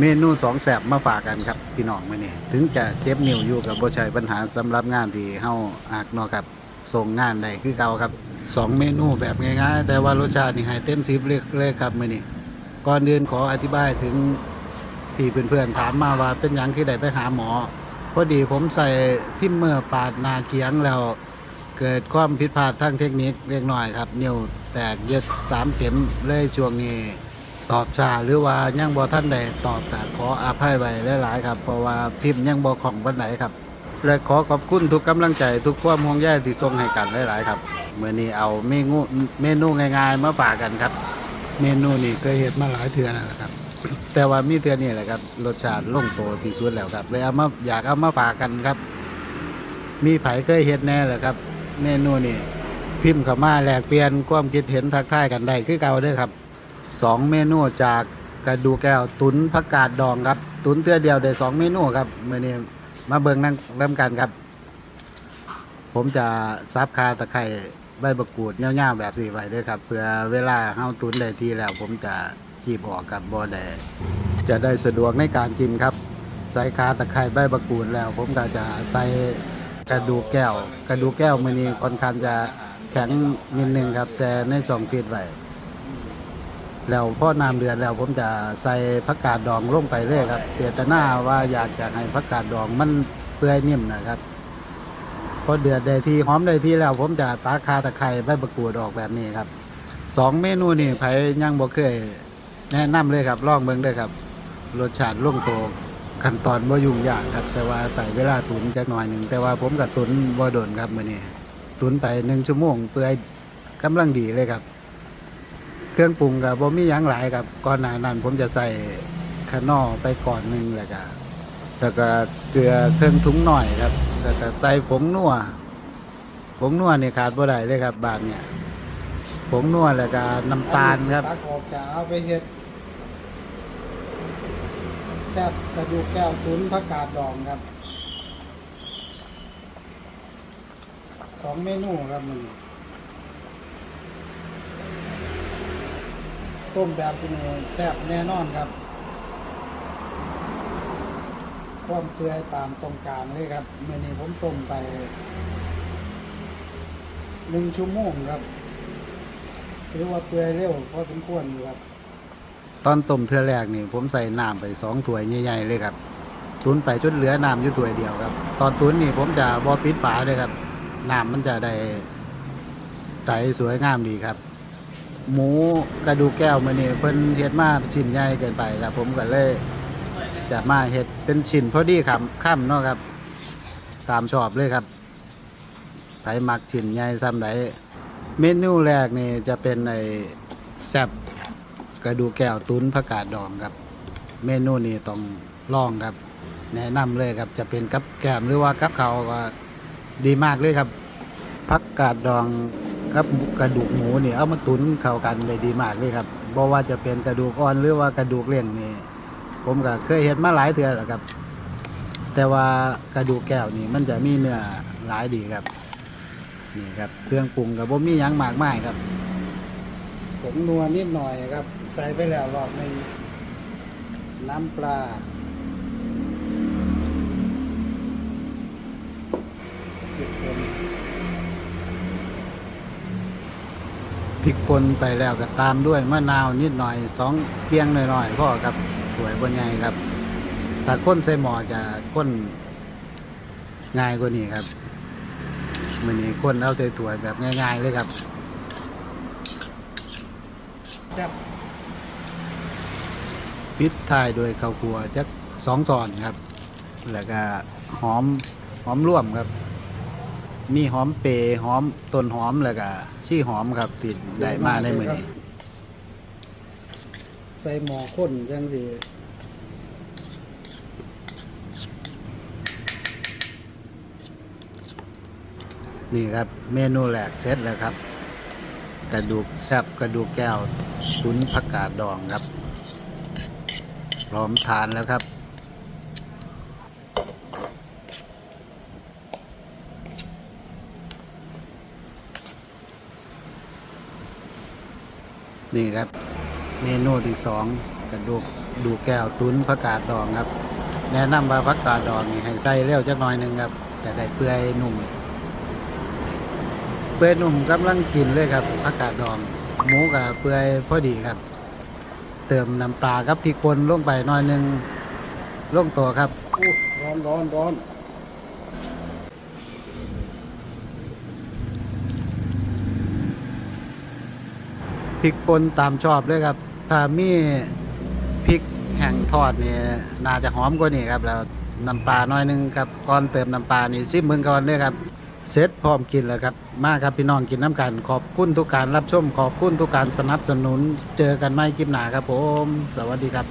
เมนูสองแสบมาฝากกันครับพี่น้องมื้อนี้ถึงจะเจ็บนิ้วอยู่กับบ่ใช่ปัญหาสำหรับงานที่เฮาอากนาะครับส่งงานได้คือเก่าครับสองเมนูแบบง่ายๆแต่ว่ารสชาตินี่ให้เต็ม10เลยเลยครับมื้อนี้ก่อนอื่นขออธิบายถึงที่เพื่อนๆถามมาว่าเป็นยังคือได้ไปหาหมอพอดีผมใส่ทิมเมอร์ปาดนาเคียงแล้วเกิดความผิดพลาดทางเทคนิคเล็กน้อยครับนิ้วแตกเย็ดสามเข็มเลยช่วงนี้ ตอบช้าหรือว่ายังบ่ท่านใดตอบก็ขออภัยไว้หลายๆครับ เพราะว่าพิมพ์ยังบ่ของวันไหนครับ และขอขอบคุณทุกกำลังใจทุกความห่วงใยที่ส่งให้กันหลายๆครับเมื่อนี้เอาเมนูเมนูง่ายๆมาฝากกันครับ เมนูนี้เคยเห็นมาหลายเทื่อนนแหละครับ แต่ว่ามีเทื่อนี่แหละครับรสชาติลงโตที่สุดแล้วครับเลยเอามาอยากเอามาฝากกันครับ มีไผเคยเห็นแน่แหละครับ เมนูนี่พิมพ์เข้ามาแลกเปลี่ยนความคิดเห็นทักทายกันได้คือเก่าเด้อครับ สองเมนูจากกระดูแก้วตุนผักกาดดองครับ ตุนเตื้อเดียวได้สองเมนูครับเมื่อนี้มาเบิ่งนั่งเริ่มกันครับ ผมจะซับคาตะไคร้ใบมะกรูดเงี้ยวๆแบบนี้ไว้ด้วยครับเพื่อเวลาเฮาตุนได้ทีแล้ว ผมจะขีบออกกับบ่อแดจะได้สะดวกในการกินครับ ใส่คาตะไคร้ใบมะกรูดแล้ว ผมก็จะใส่กระดูกแก้ว กระดูกแก้วมันนี่ค่อนข้างจะแข็งนิดนึงครับแช่ในสองฟีดไว้ แล้วพอน้ำเดือดแล้วผมจะใส่ผักกาดดองลงไปเลยครับเจตนาว่าอยากจะให้ผักกาดดองมันเปื่อยนิ่มนะครับพอเดือดได้ที่หอมได้ที่แล้ว ผมจะตาคาตะไคร้ใบมะกรูดออกแบบนี้ครับสองเมนูนี่ไผยังบ่เคยแนะนำเลยครับลองเบิ่งเด้ครับ รสชาติลงโตขั้นตอนบ่ยุ่งยากครับ แต่ว่าใส่เวลาตุนจักหน่อยหนึ่งแต่ว่าผมกับตุนบ่โดนครับมื้อนี้ตุนไปหนึ่งชั่วโมงเปื่อยกำลังดีเลยครับ เครื่องปรุงกับบ่มีหยังหลายครับก่อนหน้านั้นผมจะใส่ขานอไปก่อนหนึ่งแล้วก็แล้วก็เกลือเครื่องทุงหน่อยครับแล้วก็ใส่ผงนัวผงนัวเนี่ขาดบ่ได้เลยครับบาทเนี่ยผงนัวแล้วก็น้ำตาลครับตักออกจะเอาไปเฮ็ดแซ่บกระดูกแก้วตุนผักกาดดองครับสองเมนูครับมัน ต้มแบบที่นี่แซ่บแน่นอนครับ ความเปื่อยตามตรงกลางเลยครับเมื่อนี้ผมต้มไปหนึ่งชั่วโมงครับถือว่าเปื่อยเร็วพอสมควรอยู่ครับ ตอนต้มเทื่อแรกนี่ ผมใส่น้ำไปสองถ้วยใหญ่ๆเลยครับตุนไปจนเหลือน้ำอยู่ถ้วยเดียวครับ ตอนตุนนี่ผมจะบอปิดฝาเลยครับน้ำมันจะได้ใสสวยงามดีครับ หมูกระดูกแก้วมือนี่เพิ่นเฮ็ดมาชิ้นใหญ่เกินไปครับ ผมก็เลยจะมาเฮ็ดเป็นชิ้นพอดีคำค่ำเนาะครับ ตามชอบเลยครับไผมักชิ้นใหญ่ซ้ำใดเมนูแรกนี่จะเป็นไอ้แซบกระดูกแก้วตุ้นผักกาดดองครับ เมนูนี้ต้องลองครับ แนะนำเลยครับจะเป็นกับแก้มหรือว่ากับเขาก็ดีมากเลยครับผักกาดดอง กับกระดูกหมูนี่เอามาตุนเข้ากันได้ดีมากเลยครับบ่ว่าจะเป็นกระดูกอ่อนหรือว่ากระดูกเลี้ยงนี่ผมก็เคยเห็นมาหลายเทื่อแล้วครับ แต่ว่ากระดูกแก้วนี่มันจะมีเนื้อหลายดีครับนี่ครับเครื่องปรุงกับบ่มียังมากมายครับผมนัวนิดหน่อยครับ ใส่ไปแล้วรอบหนึงน้ำปลาพริกป่น พ ริกป่นไปแล้วก็ตามด้วยมะนาวนิดหน่อยสองเพียงหน่อยๆพ่อครับสวยบนใหญ่ครับถ้าข้นใส่หม้อจะข้นง่ายกว่านี้ครับมันนี้ข้นเอาใส่ถ้วยแบบง่าย ๆเลยครับแซ่บปิดท้ายด้วยข้าวคั่วจักสองซอนครับ แล้วก็หอมหอมร่วมครับ มีหอมเปรย์หอมต้นหอมแล้วก็ชี่หอมครับติดได้มาในมือนี้ใส่หม้อข้นจังสินี่ครับเมนูแรกเสร็จแล้วครับ กระดูกแซบกระดูกแก้วตุนผักกาดดองครับ พร้อมทานแล้วครับ นี่ครับ เมนูที่สองกระดูกดูแก้วตุ้นผักกาดดองครับ แนะนำว่าผักกาดดองนี่ให้ใส่เร็วจักหน่อยหนึ่งครับจะได้เปื่อยหนุ่ม เปื่อยหนุ่มกำลังกินเลยครับผักกาดดอง หมูกับเปื่อยพอดีครับ เติมน้ำปลากับพริกป่นลงไปหน่อยหนึ่งลงตัวครับร้อนร้อนร้อน พริกป่นตามชอบเลยครับ ถ้ามีพริกแห้งทอดนี่น่าจะหอมกว่านี้ครับ แล้วน้ำปลาหน่อยหนึงครับก่อนเติมน้ำปลานี่ซิมเมืองก่อนเลยครับเสร็จพร้อมกินแล้วครับ มาครับพี่น้องกินน้ำกัน ขอบคุณทุกการรับชม ขอบคุณทุกการสนับสนุน เจอกันใหม่คลิปหน้าครับผม สวัสดีครับ